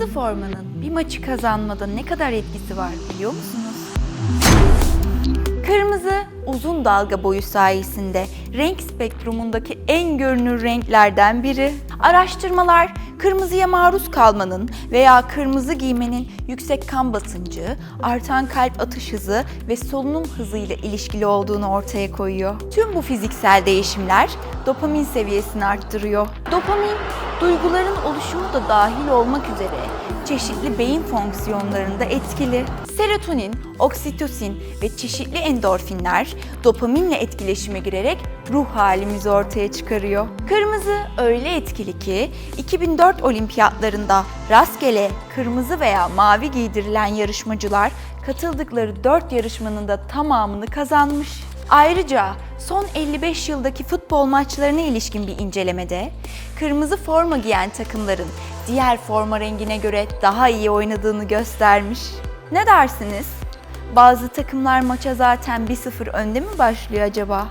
Kırmızı formanın bir maçı kazanmada ne kadar etkisi var biliyor musunuz? Kırmızı uzun dalga boyu sayesinde renk spektrumundaki en görünür renklerden biri. Araştırmalar kırmızıya maruz kalmanın veya kırmızı giymenin yüksek kan basıncı, artan kalp atış hızı ve solunum hızı ile ilişkili olduğunu ortaya koyuyor. Tüm bu fiziksel değişimler dopamin seviyesini arttırıyor. Dopamin duyguların oluşumu da dahil olmak üzere çeşitli beyin fonksiyonlarında etkili. Serotonin, oksitosin ve çeşitli endorfinler dopaminle etkileşime girerek ruh halimizi ortaya çıkarıyor. Kırmızı öyle etkili ki 2004 olimpiyatlarında rastgele kırmızı veya mavi giydirilen yarışmacılar katıldıkları 4 yarışmanın da tamamını kazanmış. Ayrıca son 55 yıldaki futbol maçlarına ilişkin bir incelemede kırmızı forma giyen takımların diğer forma rengine göre daha iyi oynadığını göstermiş. Ne dersiniz? Bazı takımlar maça zaten 1-0 önde mi başlıyor acaba?